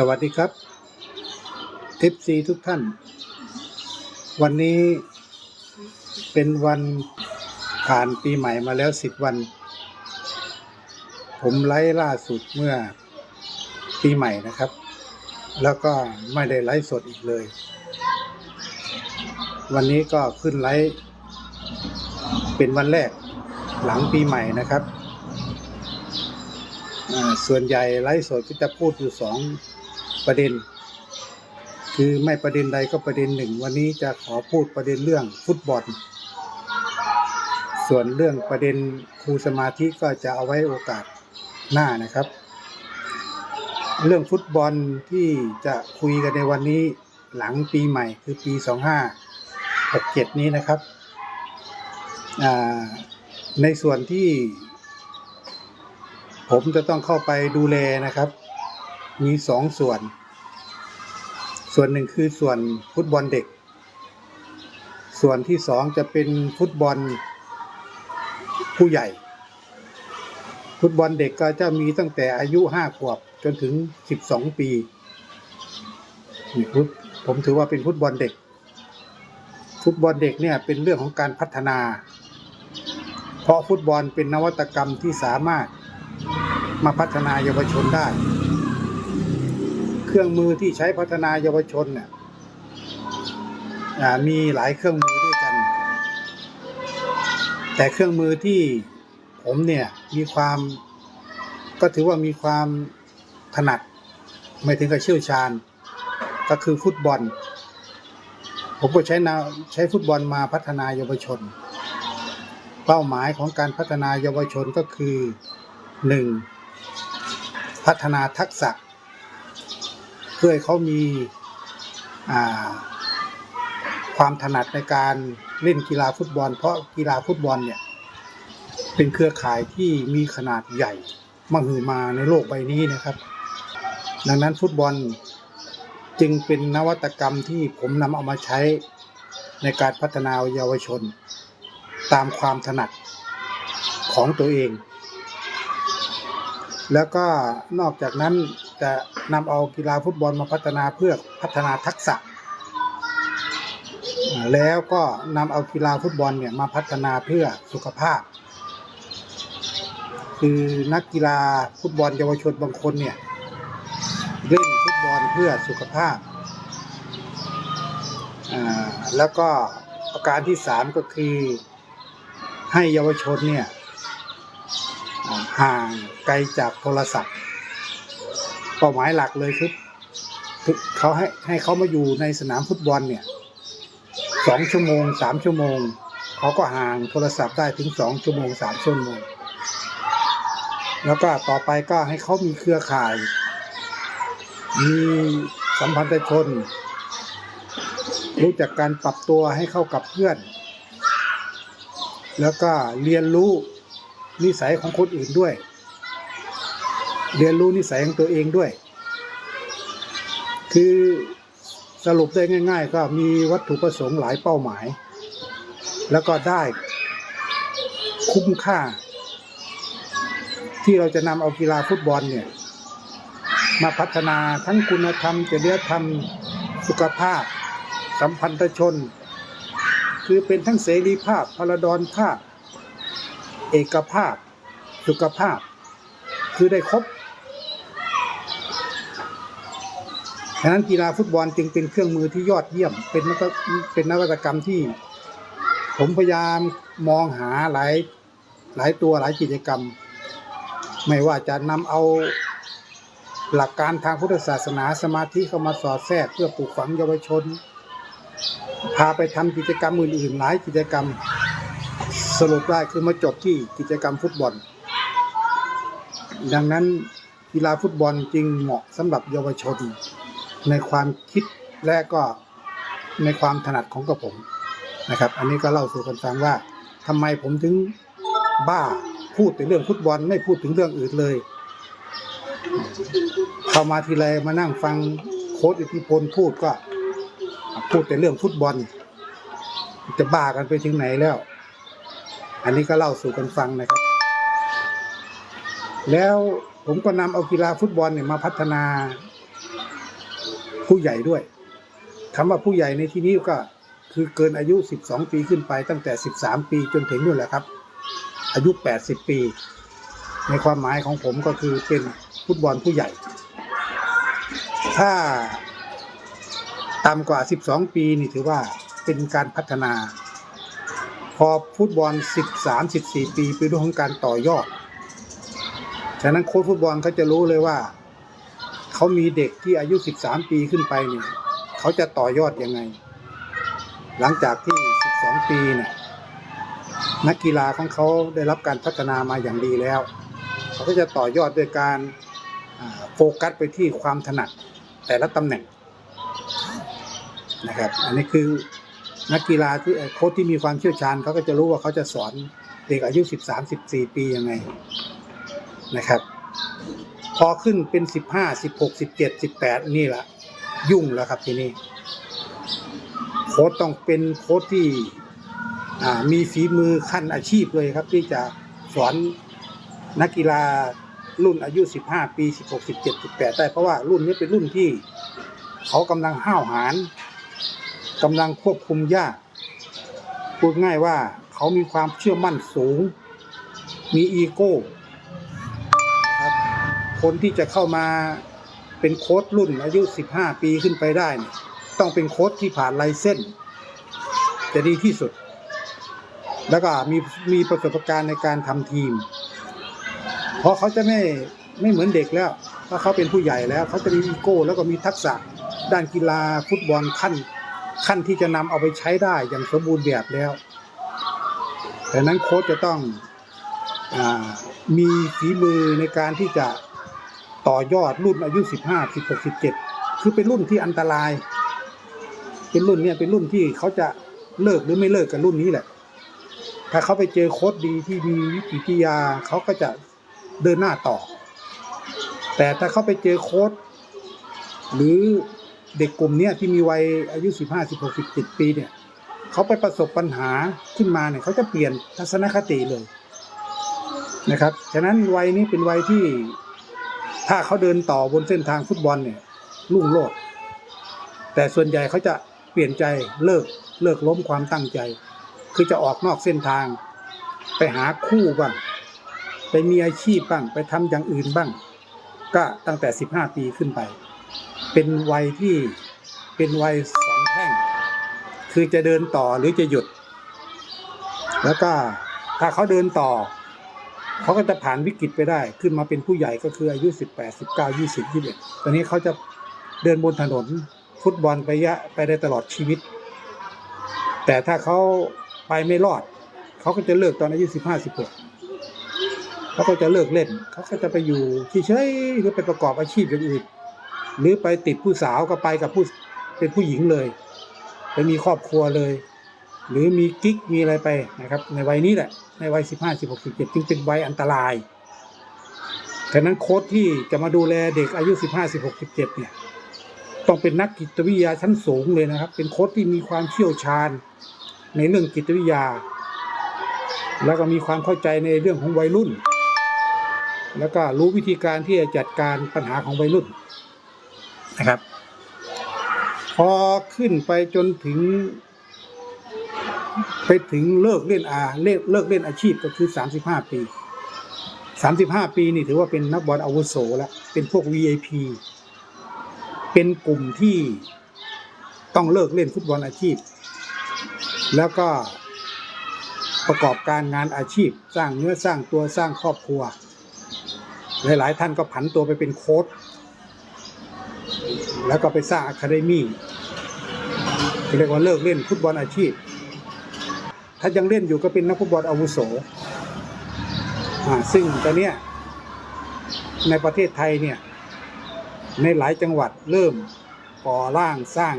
สวัสดีครับ FC ทุกท่าน วันนี้เป็นวันผ่านปีใหม่มาแล้วสิบวัน ผมไลฟ์ล่าสุดเมื่อปีใหม่นะครับ แล้วก็ไม่ได้ไลฟ์สดอีกเลย วันนี้ก็ขึ้นไลฟ์เป็นวันแรกหลังปีใหม่นะครับ ส่วนใหญ่ไลฟ์สดก็จะพูดอยู่สอง ประเด็น คือไม่ประเด็นใดก็ประเด็นหนึ่ง วันนี้จะขอพูดประเด็นเรื่องฟุตบอล ส่วนเรื่องประเด็นครูสมาธิก็จะเอาไว้โอกาสหน้านะครับ เรื่องฟุตบอลที่จะคุยกันในวันนี้หลังปีใหม่คือปี 2567 นี้นะครับ ในส่วนที่ ผมจะต้องเข้าไปดูแลนะครับ มีสองส่วน ส่วนหนึ่งคือส่วนฟุตบอลเด็ก ส่วนที่สองจะเป็นฟุตบอลผู้ใหญ่ ฟุตบอลเด็กก็จะมีตั้งแต่อายุห้าขวบจนถึงสิบสองปีผมถือว่าเป็นฟุตบอลเด็ก ฟุตบอลเด็กเนี่ยเป็นเรื่องของการพัฒนา เพราะฟุตบอลเป็นนวัตกรรมที่สามารถมาพัฒนาเยาวชนได้ รื่องมือที่ใช้พัฒนาเยาวชนเนี่ยมีหลายเครื่องมือด้วยกัน แต่เครื่องมือที่ผมเนี่ยมีความก็ถือว่ามีความถนัดไม่ถึงกับเชี่ยวชาญ ก็คือฟุตบอล ผมก็ใช้นาใช้ฟุตบอลมาพัฒนาเยาวชน เป้าหมายของการพัฒนาเยาวชนก็คือหนึ่งพัฒนาทักษะ เพื่อให้เขามีความถนัดในการเล่นกีฬาฟุตบอล เพราะกีฬาฟุตบอลเนี่ยเป็นเครือข่ายที่มีขนาดใหญ่มหึมาในโลกใบนี้นะครับ ดังนั้นฟุตบอลจึงเป็นนวัตกรรมที่ผมนำเอามาใช้ในการพัฒนาเยาวชน ตามความถนัดของตัวเอง แล้วก็นอกจากนั้น จะนำเอากีฬาฟุตบอลมาพัฒนาเพื่อพัฒนาทักษะ แล้วก็นำเอากีฬาฟุตบอลเนี่ยมาพัฒนาเพื่อสุขภาพ คือนักกีฬาฟุตบอลเยาวชนบางคนเนี่ยเล่นฟุตบอลเพื่อสุขภาพ แล้วก็ประการที่สามก็คือให้เยาวชนเนี่ยห่างไกลจากโทรศัพท์ เป้าหมายหลักเลยคือเขาให้ให้เขามาอยู่ในสนามฟุตบอลเนี่ยสองชั่วโมงสามชั่วโมง เขาก็ห่างโทรศัพท์ได้ถึงสองชั่วโมงสามชั่วโมง แล้วก็ต่อไปก็ให้เขามีเครือข่าย มีสัมพันธชน รู้จักการปรับตัวให้เข้ากับเพื่อน แล้วก็เรียนรู้นิสัยของคนอื่นด้วย เรียนรู้นิสัยของตัวเองด้วย คือสรุปได้ง่าย ๆ ก็มีวัตถุประสงค์หลายเป้าหมาย แล้วก็ได้คุ้มค่า ที่เราจะนำเอากีฬาฟุตบอลเนี่ย มาพัฒนาทั้งคุณธรรมจริยธรรมสุขภาพ สัมพันธชน คือเป็นทั้งเสรีภาพพลดรภาพ เอกภาพ สุขภาพ คือได้ครบ ฉะนั้นกีฬาฟุตบอลจึงเป็นเครื่องมือที่ยอดเยี่ยม เป็นนวัตเป็นนวัตกรรมที่ ผมพยายามมองหาหลายหลายตัวหลายกิจกรรม ไม่ว่าจะนำเอาหลักการทางพุทธศาสนาสมาธิเข้ามาสอดแทรกเพื่อปลูกฝังเยาวชน พาไปทำกิจกรรมอื่นๆ หลายกิจกรรมสรุปได้คือมาจบที่กิจกรรมฟุตบอล ดังนั้นกีฬาฟุตบอลจึงเหมาะสำหรับเยาวชน ในความคิดและก็ในความถนัดของกระผมนะครับ อันนี้ก็เล่าสู่กันฟังว่าทำไมผมถึงบ้าพูดแต่เรื่องฟุตบอลไม่พูดถึงเรื่องอื่นเลย เข้ามาทีไรมานั่งฟังโค้ชอิทธิพลพูดก็ พูดแต่เรื่องฟุตบอล จะบ้ากันไปถึงไหนแล้ว อันนี้ก็เล่าสู่กันฟังนะครับ แล้วผมก็นำเอากีฬาฟุตบอลเนี่ยมาพัฒนา ผู้ใหญ่ด้วยคำว่าผู้ใหญ่ในที่นี้ก็คือเกินอายุ 12 ปีขึ้นไปตั้งแต่ 13 ปีจนถึงนู่นแหละครับ อายุ 80 ปี ในความหมายของผมก็คือเป็นฟุตบอลผู้ใหญ่ ถ้าต่ำกว่า 12 ปีนี่ถือว่าเป็นการพัฒนา พอฟุตบอล 13 14 ปีเป็นเรื่องของการต่อยอด ฉะนั้นโค้ชฟุตบอลเขาจะรู้เลยว่า เขามีเด็กที่อายุ 13 ปีขึ้นไปเนี่ยเขาจะต่อยอดยังไง หลังจากที่ 12 ปีเนี่ยนักกีฬาของเขาได้รับการพัฒนามาอย่างดีแล้ว เขาก็จะต่อยอดด้วยการโฟกัสไปที่ความถนัดแต่ละตำแหน่งนะครับ อันนี้คือนักกีฬาที่โค้ชที่มีความเชี่ยวชาญเขาก็จะรู้ว่าเขาจะสอนเด็กอายุ 13 14 ปียังไงนะครับ พอขึ้นเป็น15 16 17 18นี่แหละยุ่งแล้วครับทีนี้ โค้ชต้องเป็นโค้ชที่มีฝีมือขั้นอาชีพเลยครับ ที่จะสอนนักกีฬารุ่นอายุ 15 ปี 16 17 18 ได้เพราะว่ารุ่นนี้เป็นรุ่นที่เขากำลังห้าวหาญกำลังควบคุมยาก พูดง่ายว่าเขามีความเชื่อมั่นสูง มีอีโก้ คนที่จะเข้ามาเป็นโค้ชรุ่นอายุ 15 ปีขึ้นไปได้เนี่ยต้องเป็นโค้ชที่ผ่านไลเส้นจะดีที่สุด แล้วก็มีมีประสบการณ์ในการทำทีม เพราะเขาจะไม่ไม่เหมือนเด็กแล้วเพราเขาเป็นผู้ใหญ่แล้ว เขาจะมีอีโก้ แล้วก็มีทักษะด้านกีฬาฟุตบอลขั้นขั้นที่จะนำเอาไปใช้ได้อย่างสมบูรณ์แบบแล้วดังนั้นโค้ชจะต้องอมีฝีมือในการที่จะ ต่อยอดรุ่นอายุ15 16 17คือเป็นรุ่นที่อันตราย เป็นรุ่นเนี่ยเป็นรุ่นที่เขาจะเลิกหรือไม่เลิกกับรุ่นนี้แหละ ถ้าเขาไปเจอโค้ดดีที่มีวิจิตรยาเขาก็จะเดินหน้าต่อ แต่ถ้าเขาไปเจอโค้ดหรือเด็กกลุ่มนี้ที่มีวัยอายุ 15 16 17 ปีเนี่ยเขาไปประสบปัญหาขึ้นมาเนี่ยเขาจะเปลี่ยนทัศนคติเลยนะครับ ฉะนั้นวัยนี้เป็นวัยที่ ถ้าเขาเดินต่อบนเส้นทางฟุตบอลเนี่ยรุ่งโรจน์แต่ส่วนใหญ่เขาจะเปลี่ยนใจเลิกเลิกล้มความตั้งใจ คือจะออกนอกเส้นทาง ไปหาคู่บ้าง ไปมีอาชีพบ้าง ไปทำอย่างอื่นบ้าง ก็ตั้งแต่ 15 ปีขึ้นไป เป็นวัยที่เป็นวัยสองแท่ง คือจะเดินต่อหรือจะหยุด แล้วก็ถ้าเขาเดินต่อ เขาก็จะผ่านวิกฤตไปได้ ขึ้นมาเป็นผู้ใหญ่ก็คืออายุ 18 19 20 21ตอนนี้เขาจะเดินบนถนนฟุตบอลไปยะไปได้ตลอดชีวิต แต่ถ้าเขาไปไม่รอด เขาก็จะเลิกตอนอายุ 15 16เขาก็จะเลิกเล่น เขาก็จะไปอยู่เฉยๆหรือไปประกอบอาชีพอย่างอื่น หรือไปติดผู้สาวก็ไปกับผู้เป็นผู้หญิงเลย ไปมีครอบครัวเลย หรือมีกิ๊กมีอะไรไปนะครับ ในวัยนี้แหละ ในวัย15 16 17จึงเป็นวัยอันตรายฉะนั้นโค้ชที่จะมาดูแลเด็กอายุ15 16 17เจ็ดเนี่ยต้องเป็นนักจิตวิทยาชั้นสูงเลยนะครับ เป็นโค้ชที่มีความเชี่ยวชาญในเรื่องจิตวิทยา แล้วก็มีความเข้าใจในเรื่องของวัยรุ่น แล้วก็รู้วิธีการที่จะจัดการปัญหาของวัยรุ่นนะครับ พอขึ้นไปจนถึง ไปถึงเลิกเล่นอาเลิกเลิกเล่นอาชีพก็คือ 35 ปี 35 ปีนี่ถือว่าเป็นนักบอลอาวุโสแล้วเป็นพวก VIP เป็นกลุ่มที่ต้องเลิกเล่นฟุตบอลอาชีพ แล้วก็ประกอบการงานอาชีพ สร้างเนื้อสร้างตัวสร้างครอบครัว หลาย ๆ ท่านก็ผันตัวไปเป็นโค้ชแล้วก็ไปสร้างอะคาเดมี่เรียกว่าเลิกเล่นฟุตบอลอาชีพ ถ้ายังเล่นอยู่ก็เป็นนักฟุตบอลอาวุโสอ่าซึ่งตอนเนี้ยในประเทศไทยเนี่ยในหลายจังหวัดเริ่มก่อร่างสร้าง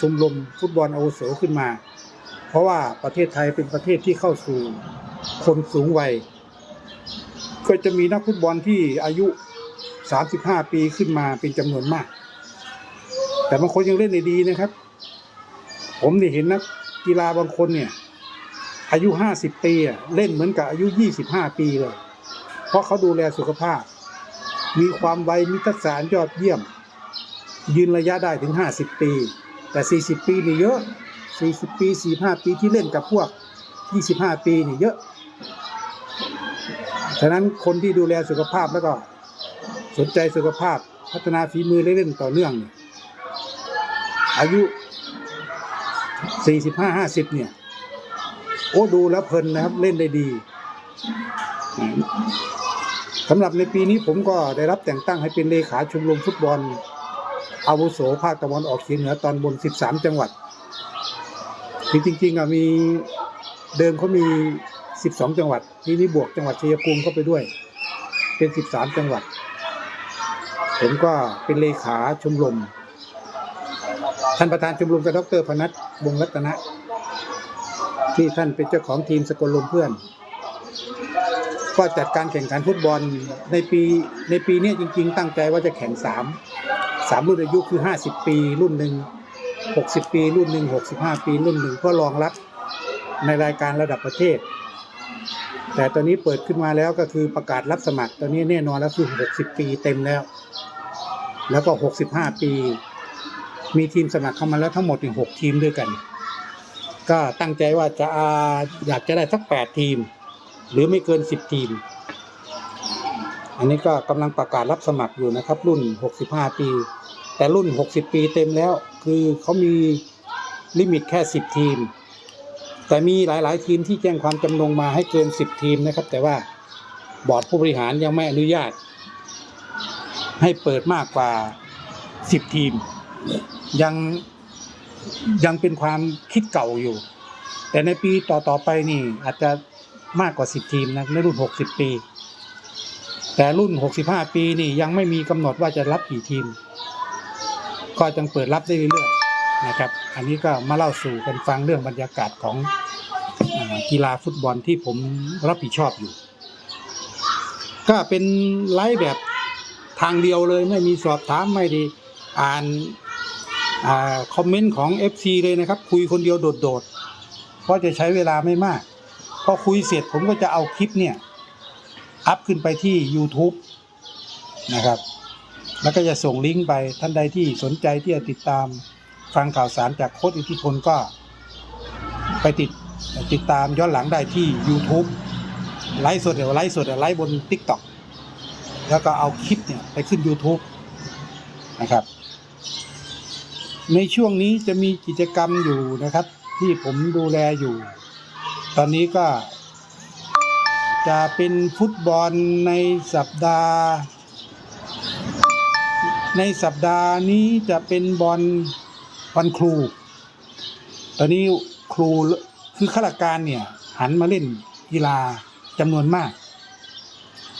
ชมรมฟุตบอลอาวุโสขึ้นมา เพราะว่าประเทศไทยเป็นประเทศที่เข้าสู่คนสูงวัย ก็จะมีนักฟุตบอลที่อายุ 35 ปีขึ้นมาเป็นจำนวนมาก แต่บางคนยังเล่นได้ดีนะครับ ผมนี่เห็นนักกีฬาบางคนเนี่ย อายุ50ปีเล่นเหมือนกับอายุ25ปีเลย เพราะเขาดูแลสุขภาพ มีความไวมีทักษะยอดเยี่ยม ยืนระยะได้ถึง50ปี แต่40ปีนี่เยอะ40ปี45ปีที่เล่นกับพวก25ปีนี่เยอะฉะนั้นคนที่ดูแลสุขภาพแล้วก็ สนใจสุขภาพพัฒนาฝีมือเล่นต่อเนื่องเนี่ยอายุ45 50เนี่ย โอ้ดูแล้วเพลินนะครับ เล่นได้ดีสำหรับในปีนี้ผมก็ได้รับแต่งตั้งให้เป็นเลขาชมรมฟุตบอล อาวุโสภาคตะวันออกเฉียงเหนือตอนบน 13 จังหวัดคือจริงๆอะมีเดิมเขามี 12 จังหวัด ที่นี้บวกจังหวัดชัยภูมิเข้าไปด้วย เป็น 13 จังหวัด ผมก็เป็นเลขาชมรมท่านประธานชมรมกับดรพนัทวงรัตนะ ที่ท่านเป็นเจ้าของทีมสกลลมเพื่อน ก็จัดการแข่งขันฟุตบอลในปีในปีนี้จริง ๆ ตั้งใจว่าจะแข่งสามสามรุ่นอายุคือห้าสิบปี รุ่นหนึ่งหกสิบปี รุ่นหนึ่งหกสิบห้าปี รุ่นหนึ่งเพื่อรองรับในรายการระดับประเทศ แต่ตอนนี้เปิดขึ้นมาแล้วก็คือประกาศรับสมัคร ตอนนี้แน่นอนแล้วคือหกสิบปีเต็มแล้ว แล้วก็หกสิบห้าปี มีทีมสมัครเข้ามาแล้วทั้งหมดถึงหกทีมด้วยกัน ก็ตั้งใจว่าจะอาอยากจะได้สักแปดทีม หรือไม่เกินสิบทีม อันนี้ก็กำลังประกาศรับสมัครอยู่นะครับ รุ่น 65 ปี แต่รุ่น 60 ปีเต็มแล้ว คือเขามีลิมิตแค่ 10 ทีม แต่มีหลาย ๆ ทีมที่แจ้งความจำนงมาให้เกิน 10 ทีมนะครับ แต่ว่าบอร์ดผู้บริหารยังไม่อนุญาต ให้เปิดมากกว่า 10 ทีม ยัง ยังเป็นความคิดเก่าอยู่ แต่ในปีต่อๆไปนี่อาจจะมากกว่า 10 ทีมนะในรุ่น 60 ปี แต่รุ่น 65 ปีนี่ยังไม่มีกำหนดว่าจะรับกี่ทีม ก็จังเปิดรับได้เรื่อยๆนะครับ อันนี้ก็มาเล่าสู่กันฟังเรื่องบรรยากาศของกีฬาฟุตบอลที่ผมรับผิดชอบอยู่ ก็เป็นไลฟ์แบบทางเดียวเลยไม่มีสอบถามไม่ดีอ่าน คอมเมนต์ของ FC เลยนะครับ คุยคนเดียวโดดๆ เพราะจะใช้เวลาไม่มาก พอคุยเสร็จผมก็จะเอาคลิปเนี่ย อัพขึ้นไปที่ YouTube นะครับ แล้วก็จะส่งลิงก์ไปท่านใดที่สนใจที่จะติดตามฟังข่าวสารจากโค้ดอิทธิพลก็ ไปติดติดตามย้อนหลังได้ที่ YouTube ไลฟ์สดเดี๋ยวไลฟ์สดเดี๋ยวไลฟ์บน TikTok แล้วก็เอาคลิปเนี่ยไปขึ้น YouTube นะครับ ในช่วงนี้จะมีกิจกรรมอยู่นะครับ ที่ผมดูแลอยู่ ตอนนี้ก็ จะเป็นฟุตบอลในสัปดาห์ ในสัปดาห์นี้จะเป็นบอลวันครู ตอนนี้ครูคือข้าราชการเนี่ย หันมาเล่นกีฬาจำนวนมาก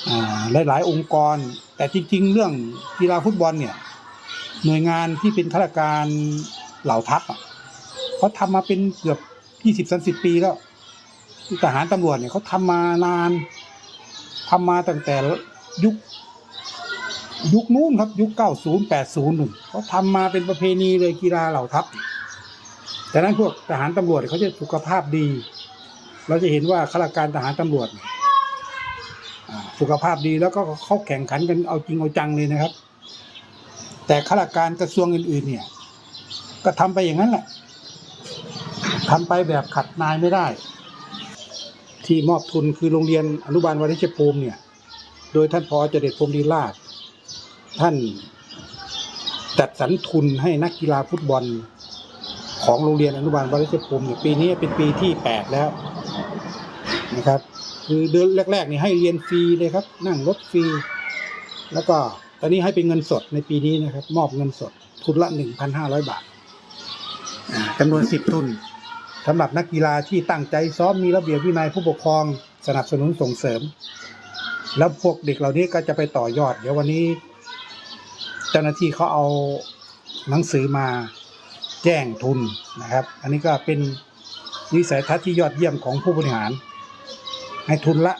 อ่าหลายองค์กร แต่จริง ๆ เรื่องกีฬาฟุตบอลเนี่ย หน่วยงานที่เป็นข้าราชการเหล่าทัพอะเขาทำมาเป็นเกือบยี่สิบสามสิบปีแล้วทหารตำรวจเนี่ยเขาทำมานานทำมาตั้งแต่ยุค ยุคนู้นครับยุคเก้าศูนย์แปดศูนย์หนึ่งเขาทำมาเป็นประเพณีเลยกีฬาเหล่าทัพแต่นั้นพวกทหารตำรวจเขาจะสุขภาพดี เราจะเห็นว่าข้าราชการทหารตำรวจสุขภาพดีแล้วก็เขาแข่งขันกันเอาจริงเอาจังเลยนะครับ แต่ข้าราชการกระทรวงอื่น ๆ เนี่ย ก็ทำไปอย่างนั้นแหละทำไปแบบขัดนายไม่ได้ ที่มอบทุนคือโรงเรียนอนุบาลวริชภูมิเนี่ย โดยท่านพอเจเด็ดพรมดีลาศท่านจัดสรรทุนให้นักกีฬาฟุตบอลของโรงเรียนอนุบาลวริชภูมิเนี่ยปีนี้เป็นปีที่แปดแล้วนะครับ คือเดือนแรกๆนี่ให้เรียนฟรีเลยครับ นั่งรถฟรี แล้วก็ ตอนนี้ให้เป็นเงินสดในปีนี้นะครับ มอบเงินสด ทุนละหนึ่งพันห้าร้อยบาทอ่าจำนวนสิบทุนสำหรับนักกีฬาที่ตั้งใจซ้อมมีระเบียบวินัยผู้ปกครอง สนับสนุนส่งเสริม แล้วพวกเด็กเหล่านี้ก็จะไปต่อยอด เดี๋ยววันนี้ เจ้าหน้าที่เขาเอาหนังสือมาแจ้งทุนนะครับ อันนี้ก็เป็นวิสัยทัศน์ที่ยอดเยี่ยมของผู้บริหาร ให้ทุนละ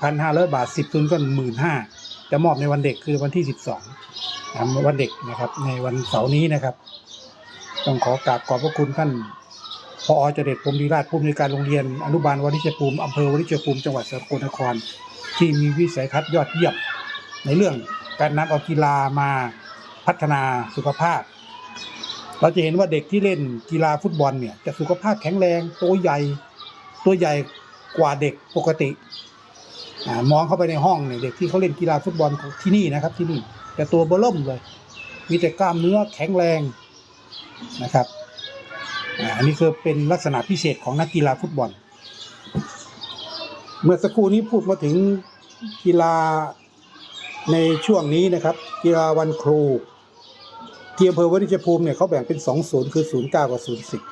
1,500 บาท 10 ทุนก็ 15,000 จะมอบในวันเด็กคือวันที่ 12นะวันเด็กนะครับ ในวันเสาร์นี้นะครับ ต้องขอกราบขอบพระคุณท่านพอเจเด็ดพรมดีราชผู้อำนวยการโรงเรียนอนุบาลวริชภูมิอำเภอวริชภูมิจังหวัดสกลนคร ที่มีวิสัยทัศน์ยอดเยี่ยมในเรื่องการนำเอากีฬามาพัฒนาสุขภาพ เราจะเห็นว่าเด็กที่เล่นกีฬาฟุตบอลเนี่ยจะสุขภาพแข็งแรงตัวใหญ่ตัวใหญ่กว่าเด็กปกติ มองเข้าไปในห้องเนี่ยเด็กที่เขาเล่นกีฬาฟุตบอลของที่นี่นะครับที่นี่ แต่ตัวเบอร์เริ่มเลย มีแต่กล้ามเนื้อแข็งแรงนะครับอันนี้คือเป็นลักษณะพิเศษของนักกีฬาฟุตบอล เมื่อสักครู่นี้พูดมาถึงกีฬาในช่วงนี้นะครับ กีฬาวันครูที่อำเภอวาริชภูมิเนี่ยเขาแบ่งเป็นสองศูนย์คือศูนย์เก้ากับศูนย์สิบ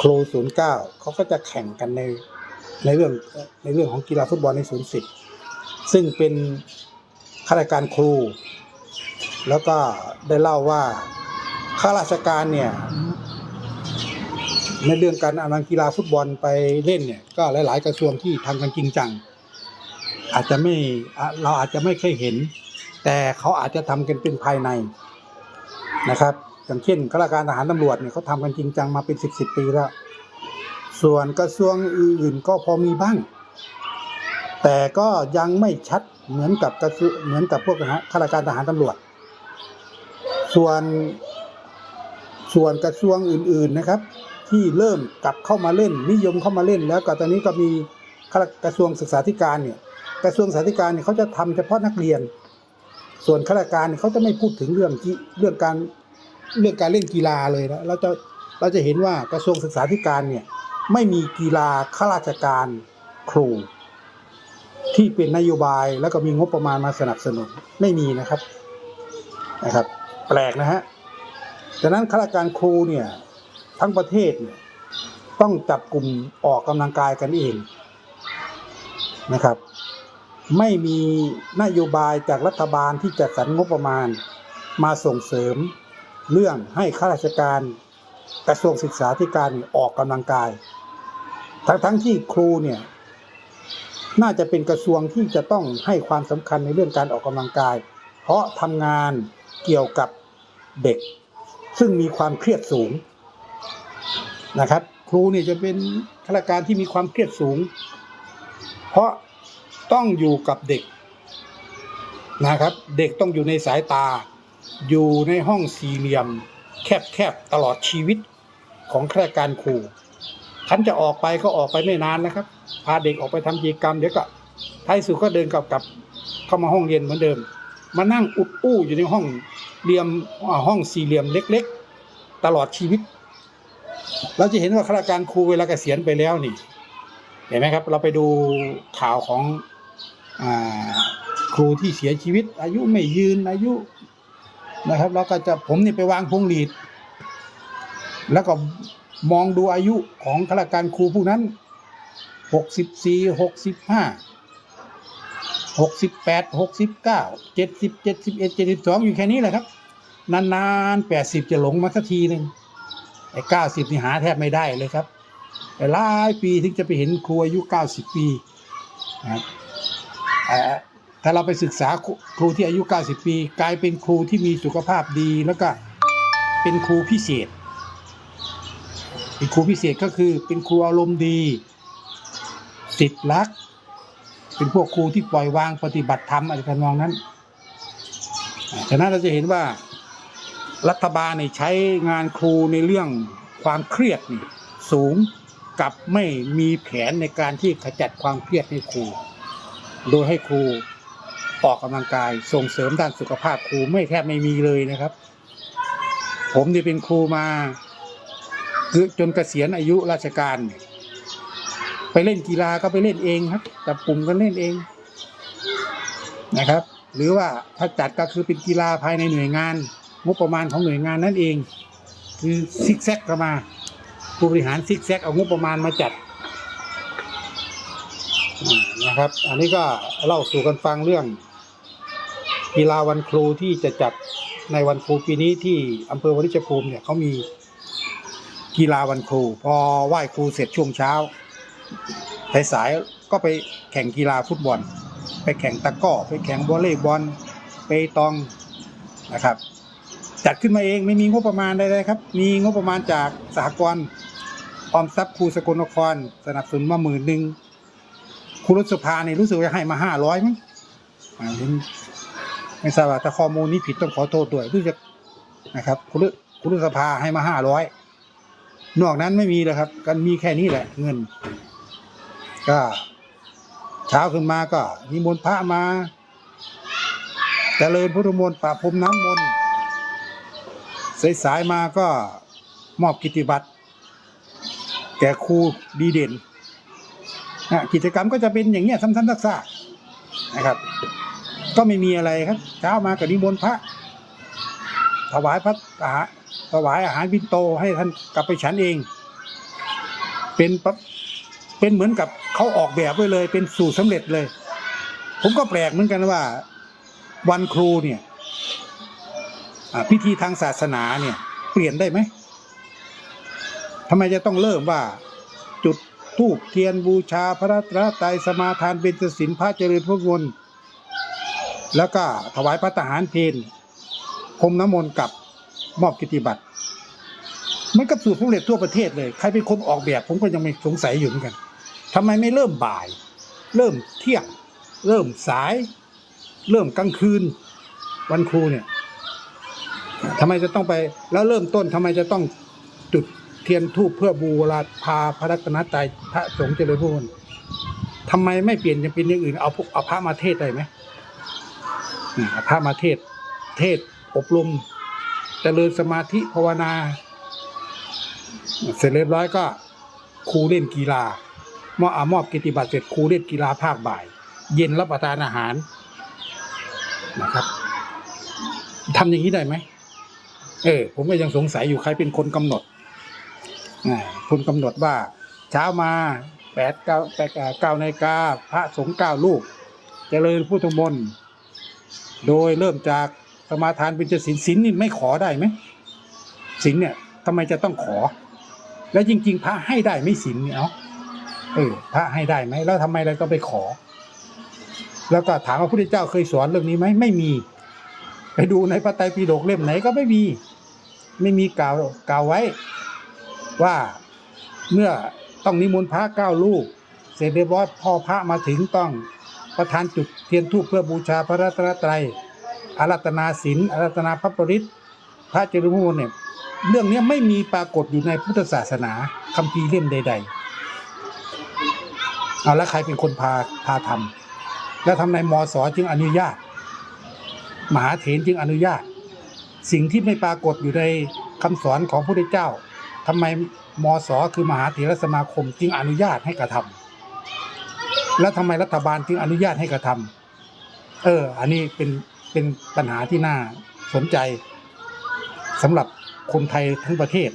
ครูศูนย์เก้าเขาก็จะแข่งกันใน ในเรื่องในเรื่องของกีฬาฟุตบอลในศูนย์สิบซึ่งเป็นข้าราชการครู แล้วก็ได้เล่าว่าข้าราชการเนี่ยในเรื่องการเอานักกีฬาฟุตบอลไปเล่นเนี่ยก็หลาย ๆ กระทรวงที่ทำกันจริงจัง อาจจะไม่เราอาจจะไม่เคยเห็น แต่เขาอาจจะทำกันเป็นภายในนะครับ อย่างเช่นข้าราชการทหารตำรวจเนี่ยเขาทำกันจริงจังมาเป็นสิบสิบปีแล้ว ส่วนกระทรวงอื่นๆก็พอมีบ้าง แต่ก็ยังไม่ชัดเหมือนกับกระทรวงเหมือนกับพวกข้าราชการทหารตำรวจ ส่วนส่วนกระทรวงอื่นๆนะครับ ที่เริ่มกลับเข้ามาเล่น นิยมเข้ามาเล่น แล้วก็ตอนนี้ก็มีกระทรวงศึกษาธิการเนี่ยกระทรวงศึกษาธิการเนี่ยเขาจะทำเฉพาะนักเรียน ส่วนข้าราชการเขาจะไม่พูดถึงเรื่องกีเรื่องการเรื่องการเล่นกีฬาเลยนะเราจะเราจะเห็นว่ากระทรวงศึกษาธิการเนี่ย ไม่มีกีฬาข้าราชการครู ที่เป็นนโยบายแล้วก็มีงบประมาณมาสนับสนุนไม่มีนะครับนะครับ แปลกนะฮะดังนั้นข้าราชการครูเนี่ยทั้งประเทศเนี่ยต้องจับกลุ่มออกกำลังกายกันเองนะครับ ไม่มีนโยบายจากรัฐบาลที่จะสรรงบประมาณมาส่งเสริมเรื่องให้ข้าราชการกระทรวงศึกษาธิการออกกำลังกาย ทั้งทั้งที่ครูเนี่ยน่าจะเป็นกระทรวงที่จะต้องให้ความสำคัญในเรื่องการออกกำลังกาย เพราะทำงานเกี่ยวกับเด็ก ซึ่งมีความเครียดสูงนะครับ ครูเนี่ยจะเป็นข้าราชการที่มีความเครียดสูง เพราะต้องอยู่กับเด็กนะครับ เด็กต้องอยู่ในสายตา อยู่ในห้องสี่เหลี่ยม แคบๆตลอดชีวิตของข้าราชการครู ท่านจะออกไปก็ออกไปไม่นานนะครับ พาเด็กออกไปทำกิจกรรมเดี๋ยวก็ท้ายสุดก็เดินกลับกลับเข้ามาห้องเรียนเหมือนเดิม มานั่งอุดอู้อยู่ในห้องเหลี่ยมห้องสี่เหลี่ยมเล็ก ๆ ตลอดชีวิต เราจะเห็นว่าข้าราชการครูเวลาเกษียณไปแล้วนี่ เห็นไหมครับ เราไปดูข่าวของอครูที่เสียชีวิต อายุไม่ยืนอายุนะครับแล้วก็จะผมนี่ไปวางพวงหลีด แล้วก็ มองดูอายุของข้าราชการครูผู้นั้นหกสิบสี่หกสิบห้าหกสิบแปดหกสิบเก้าเจ็ดสิบเจ็ดสิบเอ็ดเจ็ดสิบสองอยู่แค่นี้แหละครับ นานๆแปดสิบจะหลงมาสักทีหนึ่งไอ้เก้าสิบนี่หาแทบไม่ได้เลยครับแต่หลายปีถึงจะไปเห็นครูอายุ 90 ปีนะครับถ้าเราไปศึกษาครูครูที่อายุ 90 ปี กลายเป็นครูที่มีสุขภาพดีแล้วก็เป็นครูพิเศษ เป็นครูพิเศษก็คือเป็นครูอารมณ์ดีสิทธิ์รัก เป็นพวกครูที่ปล่อยวางปฏิบัติธรรมอะไรทำนองนั้นฉะนั้นเราจะเห็นว่ารัฐบาลเนี่ยใช้งานครูในเรื่องความเครียดนี่สูงกับไม่มีแผนในการที่ขจัดความเครียดให้ครู โดยให้ครูออกกำลังกายส่งเสริมด้านสุขภาพครูไม่แทบไม่มีเลยนะครับ ผมนี่เป็นครูมา คือจนเกษียณอายุราชการ ไปเล่นกีฬาก็ไปเล่นเองครับจับกลุ่มกันเล่นเองนะครับ หรือว่าถ้าจัดก็คือเป็นกีฬาภายในหน่วยงานงบประมาณของหน่วยงานนั่นเอง คือซิกแซกเข้ามาผู้บริหารซิกแซกเอางบประมาณมาจัดนะครับ อันนี้ก็เล่าสู่กันฟังเรื่อง กีฬาวันครูที่จะจัดในวันครูปีนี้ที่อำเภอวริชภูมิเนี่ยเขามี กีฬาวันครู พอไหว้ครูเสร็จช่วงเช้าสายๆก็ไปแข่งกีฬาฟุตบอล ไปแข่งตะก้อไปแข่งวอลเลย์บอลเปตองนะครับ จัดขึ้นมาเองไม่มีงบประมาณใดๆครับ มีงบประมาณจากสหกรณ์ออมทรัพย์ครูสกลนคร สนับสนุนมาหมื่นหนึ่งครูรสภาเนี่ยรู้สึกจะให้มาห้าร้อยมั้งไม่ทราบว่าถ้าข้อมูลนี้ผิดต้องขอโทษด้วยรู้จะนะครับคุณคุณสภาให้มาห้าร้อย นอกนั้นไม่มีแล้วครับกันมีแค่นี้แหละ เงิน ก็เช้าขึ้นมาก็นิมนต์พระมาเจริญพุทธมนต์ป่าพรมน้ำมนต์สายๆมาก็มอบกิตติบัตรแก่ครูดีเด่นนะกิจกรรมก็จะเป็นอย่างเงี้ยซ้ำๆซักๆนะครับ ก็ไม่มีอะไรครับ เช้ามากับนิมนต์พระ ถวายพระอาหาร ถวายอาหารบิณโตให้ท่านกลับไปฉันเอง เป็นปเป็นเหมือนกับเขาออกแบบไว้เลย เป็นสูตรสำเร็จเลย ผมก็แปลกเหมือนกันว่า วันครูเนี่ยพิธีทางศาสนาเนี่ย เปลี่ยนได้ไหมทำไมจะต้องเริ่มว่า จุดธูปเทียนบูชาพระรัตนตรัยสมาทานเบญจศีลพระเจริญพระมนต์แล้วก็ถวายพระทหารเพลพรมน้ำมนต์กับ มอบกิตติบัตรมันกับสูตรสำเร็จทั่วประเทศเลยใครเป็นคนออกแบบ ผมก็ยังไม่สงสัยอยู่เหมือนกันทำไมไม่เริ่มบ่าย เริ่มเที่ยง เริ่มสาย เริ่มกลางคืน วันครูเนี่ยทำไมจะต้องไป แล้วเริ่มต้นทำไมจะต้องจุดเทียนทูปเพื่อบูราพาพระรัตนตรัยพระสงฆ์เจริญพระมนทำไมไม่เปลี่ยนจะเป็นอย่างอื่นเอาพวกเอาพระมาเทศได้ไหมอ่พระมาเทศ เทศอบรม เจริญสมาธิภาวนา เสร็จเรียบร้อยก็ครูเล่นกีฬามอบอามอบกิติบัตรเสร็จครูเล่นกีฬาภาคบ่าย เย็นรับประทานอาหารนะครับทำอย่างนี้ได้ไหมเออผมก็ยังสงสัยอยู่ใครเป็นคนกำหนดคนกำหนดว่า เช้ามาแปดเก้าแปดเอ่อเก้านาฬิกาพระสงฆ์เก้าลูก เจริญพุทธมนต์ โดยเริ่มจาก สมาทานเป็นจศีลศีลนี่ไม่ขอได้ไหมศีลเนี่ยทำไมจะต้องขอ แล้วจริง ๆ พระให้ได้ไม่ศีลเนี่ยเนาะเออพระให้ได้ไหมแล้วทำไมเราก็ไปขอ แล้วก็ถามว่าพระพุทธเจ้าเคยสอนเรื่องนี้ไหมไม่มี ไปดูในพระไตรปิฎกเล่มไหนก็ไม่มี ไม่มีกล่าวกล่าวไว้ ว่าเมื่อต้องนิมนต์พระเก้าลูก เสร็จเรียบร้อยพอพระมาถึงต้องประทานจุดเทียนทูปเพื่อบูชาพระรัตนตรัย อารัตนาศีลอารัตนาพระปริตพระเจริญพระมนต์เนี่ยเรื่องนี้ไม่มีปรากฏอยู่ในพุทธศาสนาคัมภีร์เล่มใด ๆ เอาแล้วใครเป็นคนพาพาทำแล้วทำไมมสจึงอนุญาต มหาเถรจึงอนุญาต สิ่งที่ไม่ปรากฏอยู่ในคำสอนของพระพุทธเจ้าทำไมมสคือมหาเถรสมาคมจึงอนุญาตให้กระทำแล้วทำไมรัฐบาลจึงอนุญาตให้กระทำเออ อันนี้เป็น เป็นปัญหาที่น่าสนใจสำหรับคนไทยทั้งประเทศ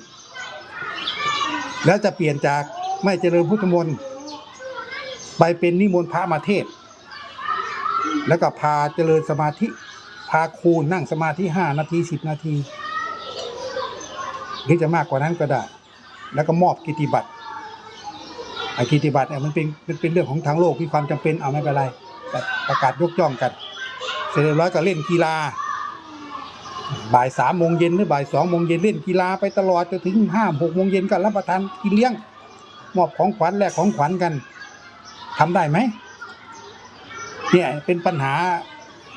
แล้วจะเปลี่ยนจากไม่เจริญพุทธมนต์ไปเป็นนิมนต์พระมาเทศ แล้วก็พาเจริญสมาธิ พาครูนั่งสมาธิห้านาทีสิบนาทีหรือจะมากกว่านั้นก็ได้ แล้วก็มอบกิติบัตรไอ้กิติบัตรเนี่ยมันเป็นเป็นเรื่องของทางโลกที่ความจำเป็นเอาไม่เป็นไรประกาศยกย่องกัน เสร็จเรียบร้อยก็เล่นกีฬา บ่ายสามโมงเย็นหรือบ่ายสองโมงเย็นเล่นกีฬาไปตลอดจนถึงห้าหกโมงเย็นก็รับประทานกินเลี้ยง มอบของขวัญแลกของขวัญกันทำได้ไหมเนี่ยเป็นปัญหา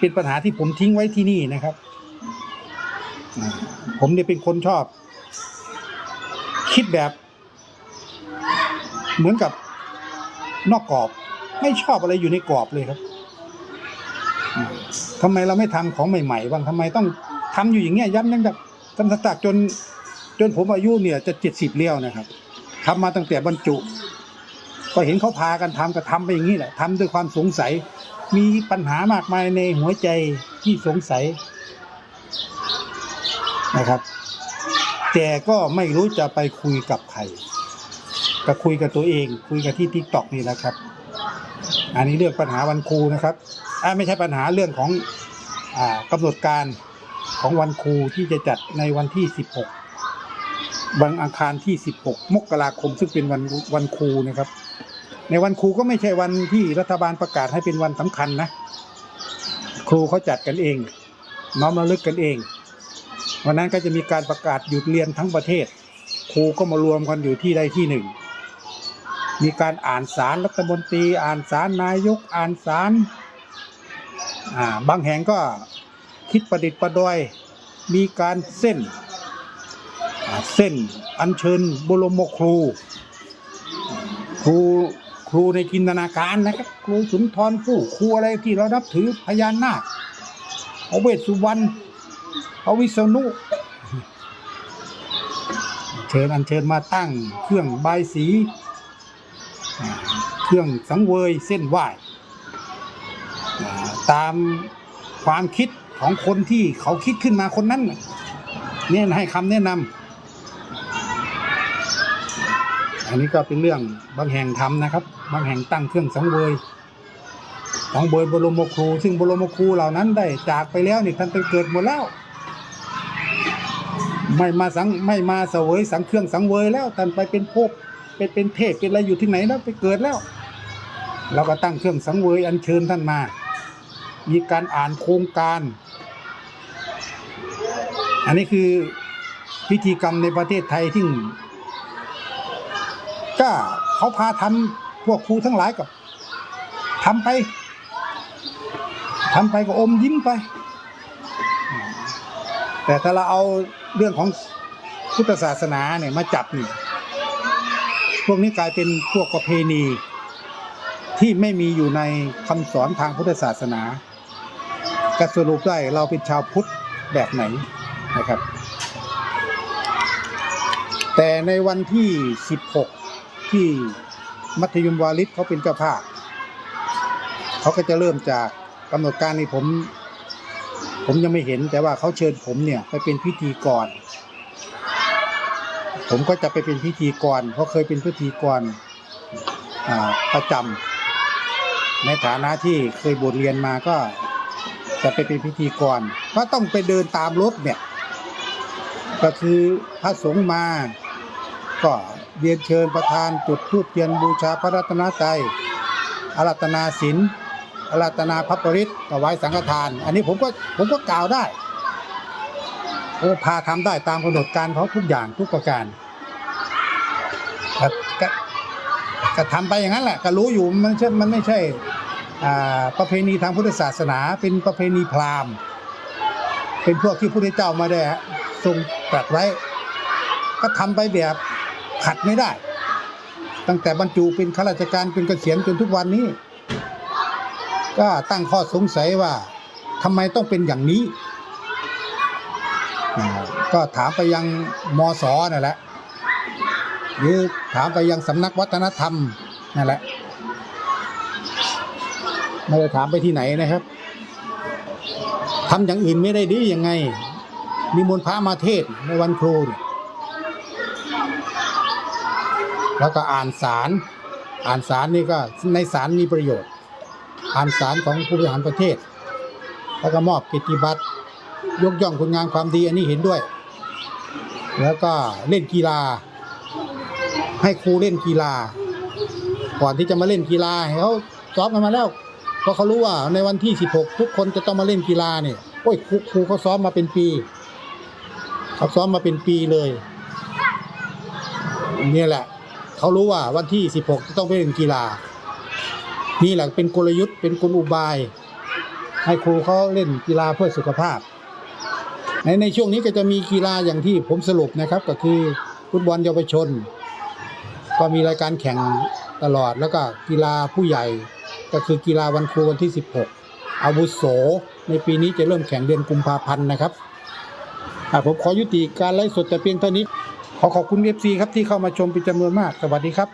เป็นปัญหาที่ผมทิ้งไว้ที่นี่นะครับ ผมเนี่ยเป็นคนชอบ คิดแบบ เหมือนกับนอกกรอบ ไม่ชอบอะไรอยู่ในกรอบเลยครับ ทำไมเราไม่ทำของใหม่ๆบ้างทำไมต้องทำอยู่อย่างเงี้ยย้ำยังแบบทำตักจนจนผมอายุเนี่ยจะเจ็ดสิบเลี้ยวนะครับทำมาตั้งแต่บรรจุ ก็เห็นเขาพากันทำก็ทำไปอย่างนี้แหละทำด้วยความสงสัย มีปัญหามากมายในหัวใจที่สงสัยนะครับ แต่ก็ไม่รู้จะไปคุยกับใครก็คุยกับตัวเอง คุยกับที่ทิกตอกนี่แหละครับ อันนี้เรื่องปัญหาวันครูนะครับ ไม่ใช่ปัญหาเรื่องของอ่ากำหนดการของวันครูที่จะจัดในวันที่ 16 วันอังคารที่ 16 มกราคม ซึ่งเป็นวันวันครูนะครับ ในวันครูก็ไม่ใช่วันที่รัฐบาลประกาศให้เป็นวันสำคัญนะ ครูเขาจัดกันเอง น้อมระลึกกันเอง วันนั้นก็จะมีการประกาศหยุดเรียนทั้งประเทศ ครูก็มารวมกันอยู่ที่ใดที่หนึ่งมีการอ่านสารรัฐมนตรี อ่านสารนายก อ่านสาร อ่าบางแห่งก็คิดประดิษฐ์ประดอย มีการเส้นเส้นอัญเชิญบรมครู ครูครูในจินตนาการนะครับครูสุนทรผู้ครูอะไรที่เรานับถือพญานาคพระเวสสุวรรณพระวิษณุเชิญอัญเชิญมาตั้งเครื่องใบสี เครื่องสังเวยเส้นไหว้ ตามความคิดของคนที่เขาคิดขึ้นมาคนนั้นเนี่ยให้คำแนะนำอันนี้ก็เป็นเรื่องบางแห่งทำนะครับ บางแห่งตั้งเครื่องสังเวยสังเวยบรมครู ซึ่งบรมครูเหล่านั้นได้จากไปแล้วนี่ท่านไปเกิดหมดแล้ว ไม่มาสังไม่มาเสวยสังเครื่องสังเวยแล้วท่านไปเป็นภพเป็นเป็นเทพเป็นอะไรอยู่ที่ไหนแล้วไปเกิดแล้ว เราก็ตั้งเครื่องสังเวยอัญเชิญท่านมา มีการอ่านโครงการ อันนี้คือพิธีกรรมในประเทศไทยที่ก็เขาพาทำพวกครูทั้งหลายกับทำไปทำไปก็อมยิ้มไป แต่ถ้าเราเอาเรื่องของพุทธศาสนาเนี่ยมาจับเนี่ยพวกนี้กลายเป็นพวกประเพณีที่ไม่มีอยู่ในคำสอนทางพุทธศาสนา ก็สรุปได้เราเป็นชาวพุทธแบบไหนนะครับ แต่ในวันที่ 16 ที่มัธยมวาลิศเขาเป็นเจ้าภาพเขาก็จะเริ่มจากกำหนดการนี่ผม ผมยังไม่เห็นแต่ว่าเขาเชิญผมเนี่ยไปเป็นพิธีกรผมก็จะไปเป็นพิธีกรเพราะเคยเป็นพิธีกรประจำในฐานะที่เคยบวชเรียนมาก็ จะไปเป็นพิธีกรก็ต้องไปเดินตามรถเนี่ย ก็คือพระสงฆ์มา ก็เรียนเชิญประธานจุดธูปเทียนบูชาพระรัตนตรัยอารัตนาศีลอารัตนาพระปริตถวายสังฆทาน อันนี้ผมก็ผมก็กล่าวได้โอ้พาทำได้ตามกำหนดการเขาทุกอย่างทุกประการก็ก็ทำไปอย่างนั้นแหละ ก็รู้อยู่มันใช่มันไม่ใช่ ประเพณีทางพุทธศาสนาเป็นประเพณีพราหมณ์ เป็นพวกที่พระพุทธเจ้ามาได้ทรงตรัสไว้ ก็ทำไปแบบขัดไม่ได้ ตั้งแต่บรรจุเป็นข้าราชการเป็นเกษียณจนทุกวันนี้ ก็ตั้งข้อสงสัยว่าทำไมต้องเป็นอย่างนี้ ก็ถามไปยังมสนั่นแหละหรือถามไปยังสำนักวัฒนธรรมนั่นแหละ ไม่ได้ถามไปที่ไหนนะครับทำอย่างอื่นไม่ได้ดียังไง มีมนพระมาเทศในวันครูเนี่ยแล้วก็อ่านสาร อ่านสารนี่ก็ในสารมีประโยชน์ อ่านสารของผู้บริหารประเทศ แล้วก็มอบกิติบัตรยกย่องคุณงามความดีอันนี้เห็นด้วย แล้วก็เล่นกีฬา ให้ครูเล่นกีฬา ก่อนที่จะมาเล่นกีฬาให้เขาซ้อมกันมาแล้ว เพราะเขารู้ว่าในวันที่ 16 ทุกคนจะต้องมาเล่นกีฬาเนี่ยโอ้ยครูครูเขาซ้อมมาเป็นปีเขาซ้อมมาเป็นปีเลยเนี่ยแหละ เขารู้ว่าวันที่ 16 จะต้องไปเล่นกีฬา นี่แหละเป็นกลยุทธ์เป็นกลอุบาย ให้ครูเขาเล่นกีฬาเพื่อสุขภาพ ในในช่วงนี้ก็จะมีกีฬาอย่างที่ผมสรุปนะครับ ก็คือฟุตบอลเยาวชน ก็มีรายการแข่งตลอดแล้วก็กีฬาผู้ใหญ่ ก็คือกีฬาวันครูวันที่ 16 อาวุโส ในปีนี้จะเริ่มแข่งเดือนกุมภาพันธ์นะครับผมขอยุติการไลฟ์สดแต่เพียงเท่านี้ ขอขอบคุณเอฟซีครับที่เข้ามาชมเป็นจำนวนมาก สวัสดีครับ